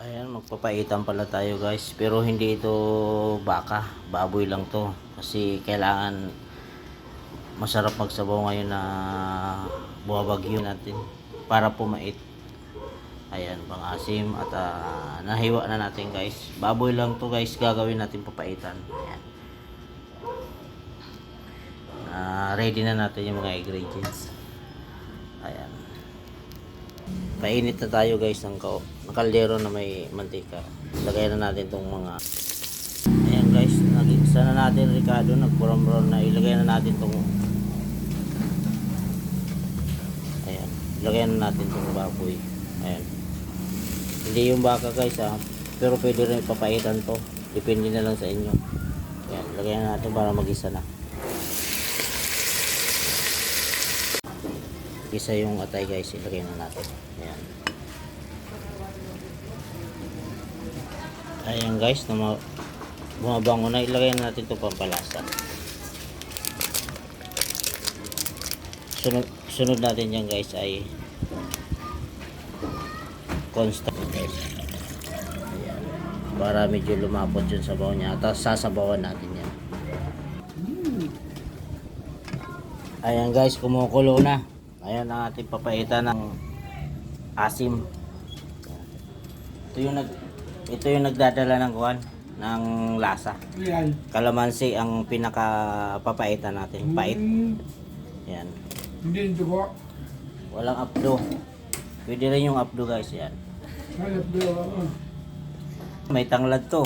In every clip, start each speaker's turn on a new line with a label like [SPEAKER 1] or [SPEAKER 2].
[SPEAKER 1] Ayan, magpapaitan pala tayo guys. Pero hindi ito baka, baboy lang to. Kasi kailangan masarap magsabaw ngayon na buwabagyo natin para pumait. Ayan, pang asim at ah, nahiwa na natin guys. Baboy lang to guys, gagawin natin papaitan. Ayan. Ah, ready na natin yung mga ingredients. Ayan. Painit na tayo guys ng, ka- ng kaldero na may mantika. Lagay na natin tong mga Ayan guys, nag-isa na natin Ricardo, nag-brown na. Ilagay na natin tong Ayan, ilagay na natin tong baboy. Ayan. Hindi yung baka guys ha, pero pwede rin ipapaitan to. Depende na lang sa inyo. Ayan, lagay na natin para mag-isa na. Isa yung atay guys, ilagay na natin. Ayan. Ayan guys, na ma- bumabango na, ilagay na natin ito pampalasa. Sunod, sunod natin yan guys ay constant guys. Ayan. Para medyo lumapot yung sabaw niya. Tapos sasabawan natin yan. Ayan guys, kumukulo na. Ayan ang ating papaitan ng asim. Ito yung nag ito yung nagdadala ng kuan ng lasa.
[SPEAKER 2] Yan.
[SPEAKER 1] Kalamansi ang pinaka papaitan natin. Pait.
[SPEAKER 2] Mm,
[SPEAKER 1] Yan.
[SPEAKER 2] Hindi ito ko.
[SPEAKER 1] Walang apdo. Pwede rin yung apdo guys. Yan.
[SPEAKER 2] Hanap ko. ah.
[SPEAKER 1] May tanglad to.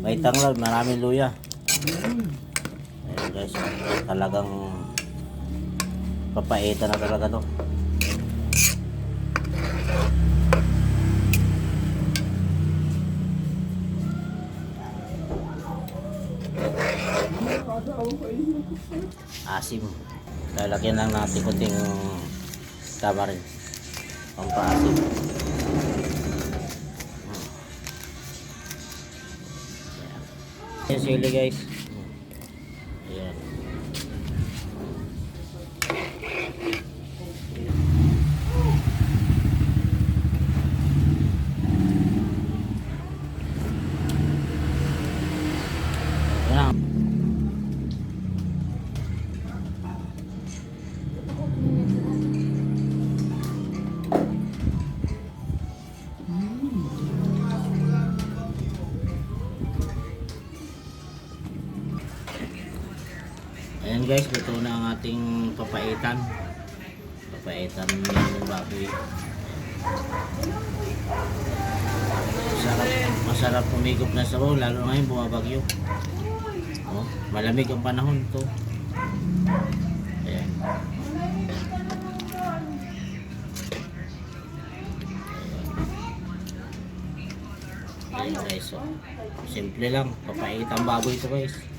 [SPEAKER 1] May tanglad. Maraming luya.
[SPEAKER 2] Mm.
[SPEAKER 1] Ayan guys. Talagang papaitan na talaga to. asim. Lalagyan lang natin kuting tamarin. Pampaasim. Ayan sili guys. Ayan. Ayan. Ayan guys, luto na ang ating papaitan. Papaitan ng baboy. Masarap, masarap pumigop na sa lalo ngayon bumabagyo. Malamig ang panahon to. Ayan. Ayan guys, oh. simple lang, papaitan baboy to guys.